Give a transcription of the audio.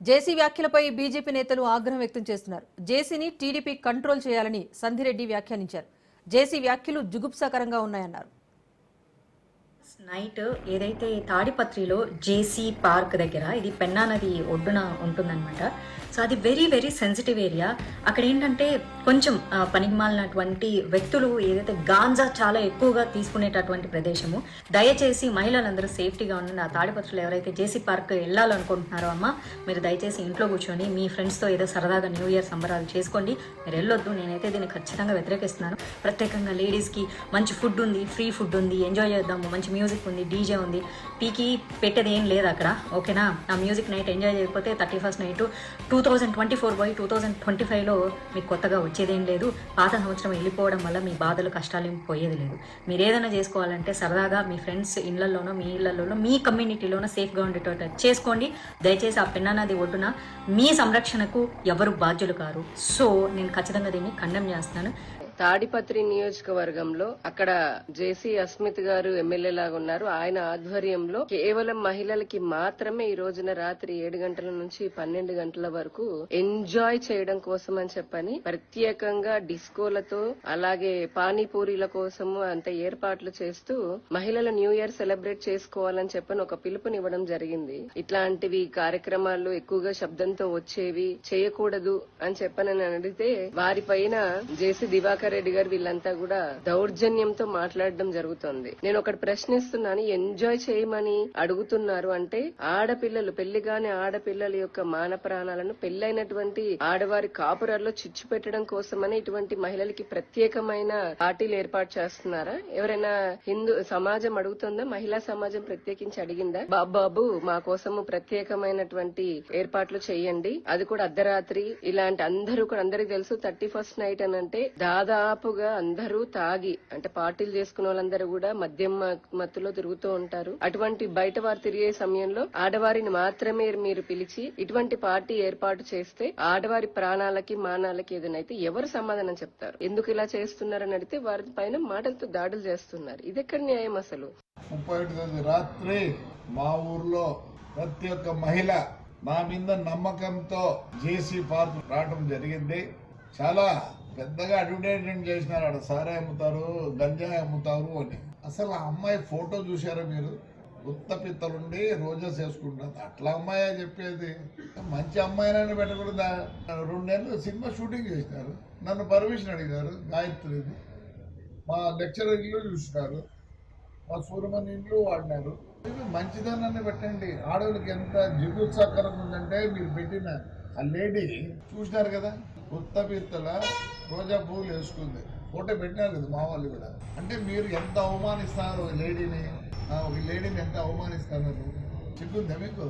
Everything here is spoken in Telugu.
జేసీ వ్యాఖ్యలపై బీజేపీ నేతలు ఆగ్రహం వ్యక్తం చేస్తున్నారు. జేసీని టీడీపీ కంట్రోల్ చేయాలని సంధిరెడ్డి వ్యాఖ్యానించారు. జేసీ వ్యాఖ్యలు జుగుప్సాకరంగా ఉన్నాయన్నారు. నైట్ ఏదైతే తాడిపత్రిలో జేసీ పార్క్ దగ్గర ఇది పెన్నా నది ఒడ్డున ఉంటుందన్నమాట. సో అది వెరీ వెరీ సెన్సిటివ్ ఏరియా అక్కడ ఏంటంటే కొంచెం పనికిమాలినటువంటి వ్యక్తులు ఏదైతే గాంజా చాలా ఎక్కువగా తీసుకునేటటువంటి ప్రదేశము దయచేసి మహిళలందరూ సేఫ్టీగా ఉండండి. ఆ తాడిపత్రిలో ఎవరైతే జేసీ పార్క్ వెళ్ళాలనుకుంటున్నారో అమ్మ మీరు దయచేసి ఇంట్లో కూర్చొని మీ ఫ్రెండ్స్తో ఏదో సరదాగా న్యూ ఇయర్ సంబరాలు చేసుకోండి. మీరు వెళ్ళొద్దు నేనైతే దీన్ని ఖచ్చితంగా వ్యతిరేకిస్తున్నాను. ప్రత్యేకంగా లేడీస్కి మంచి ఫుడ్ ఉంది ఫ్రీ ఫుడ్ ఉంది ఎంజాయ్ చేద్దాము మంచి మ్యూజిక్ మ్యూజిక్ ఉంది డీజే ఉంది. పీకి పెట్టేది ఏం లేదు అక్కడ ఓకేనా? ఆ మ్యూజిక్ నైట్ ఎంజాయ్ చేయకపోతే thirty first night two thousand twenty four by two thousand twenty ఫైవ్లో మీకు కొత్తగా వచ్చేదేం లేదు. పాత సంవత్సరం వెళ్ళిపోవడం వల్ల మీ బాధలు కష్టాలు ఏం పోయేది లేదు. మీరు ఏదైనా చేసుకోవాలంటే సరదాగా మీ ఫ్రెండ్స్ ఇళ్ళలోనో మీ ఇళ్ళలోనో మీ కమ్యూనిటీలోనో సేఫ్గా ఉండేటట్టు చేసుకోండి. దయచేసి ఆ పెన్నా నది ఒడ్డున మీ సంరక్షణకు ఎవరు బాధ్యులు కారు. సో నేను ఖచ్చితంగా దీన్ని ఖండం చేస్తున్నాను. తాడిపత్రి నియోజకవర్గంలో అక్కడ జేసీ అస్మిత్ గారు ఎమ్మెల్యే లాగా ఉన్నారు. ఆయన ఆధ్వర్యంలో కేవలం మహిళలకి మాత్రమే ఈ రోజున రాత్రి ఏడు గంటల నుంచి పన్నెండు గంటల వరకు ఎంజాయ్ చేయడం కోసం అని చెప్పని ప్రత్యేకంగా డిస్కోలతో అలాగే పానీపూరీల కోసము అంత ఏర్పాట్లు చేస్తూ మహిళల న్యూ ఇయర్ సెలబ్రేట్ చేసుకోవాలని చెప్పని ఒక పిలుపునివ్వడం జరిగింది. ఇట్లాంటివి కార్యక్రమాలు ఎక్కువగా శబ్దంతో వచ్చేవి చేయకూడదు అని చెప్పని అడిగితే అడిగితే వారిపైన జేసీ దివాకర్ రెడ్డి గారు వీళ్ళంతా కూడా దౌర్జన్యంతో మాట్లాడడం జరుగుతోంది. నేను ఒకటి ప్రశ్నిస్తున్నాను ఎంజాయ్ చేయమని అడుగుతున్నారు అంటే ఆడపిల్లలు పెళ్ళి కాని ఆడపిల్లల యొక్క మాన ప్రాణాలను పెళ్ళైనటువంటి ఆడవారి కాపురాల్లో చిచ్చు పెట్టడం కోసమని ఇటువంటి మహిళలకి ప్రత్యేకమైన పార్టీలు ఏర్పాటు చేస్తున్నారా? ఎవరైనా హిందూ సమాజం అడుగుతుందా? మహిళా సమాజం ప్రత్యేకించి అడిగిందా? బాబాబు బాబు మా కోసము ప్రత్యేకమైనటువంటి ఏర్పాట్లు చేయండి. అది కూడా అర్ధరాత్రి. ఇలాంటి అందరూ కూడా అందరికి తెలుసు థర్టీ ఫస్ట్ నైట్ అని అంటే దాదాపు దాదాపుగా అందరూ తాగి అంటే పార్టీలు చేసుకున్న వాళ్ళందరూ కూడా మద్యం మత్తులో తిరుగుతూ ఉంటారు. అటువంటి బయట వారు తిరిగే సమయంలో ఆడవారిని మాత్రమే మీరు పిలిచి ఇటువంటి పార్టీ ఏర్పాటు చేస్తే ఆడవారి ప్రాణాలకి మానాలకి ఏదైనా అయితే ఎవరు సమాధానం చెప్తారు? ఎందుకు ఇలా చేస్తున్నారని అడిగితే వారి పైన మాటలతో దాడులు చేస్తున్నారు. ఇది ఎక్కడ న్యాయం అసలు? ముప్పై ఒకటి రాత్రి మా ఊర్లో ప్రతి ఒక్క మహిళ నా మీద నమ్మకంతో జేసీ పార్క్ రావడం జరిగింది. చాలా పెద్దగా అడ్వర్టైజ్మెంట్ చేసినారు ఆడ సారా అమ్ముతారు గంజాయి అమ్ముతారు అని. అసలు ఆ అమ్మాయి ఫోటో చూశారా మీరు? గుత్త పిత్తలుండి రోజెస్ వేసుకుంటుంది. అట్లా అమ్మాయి చెప్పేది. మంచి అమ్మాయినని పెట్టకూడదా రెండు నెలలు సినిమా షూటింగ్ చేసినారు. నన్ను పర్మిషన్ అడిగారు గాయత్రిది మా లెక్చరర్ ఇల్లు చూసినారు. మా సూర్యమణి ఇల్లు వాడినారు. ఇది పెట్టండి. ఆడవాళ్ళకి ఎంత జిగుత్సాకరం ఉందంటే మీరు పెట్టిన ఆ లేడీ చూసినారు కదా కొత్త పిత్తల రోజా పువ్వులు వేసుకుంది. ఫోటో పెట్టినారు కదా మా వాళ్ళు కూడా. అంటే మీరు ఎంత అవమానిస్తారు ఒక లేడీని ఈ ఒక లేడీని ఎంత అవమానిస్తారు. సిగ్గుందా మీకు?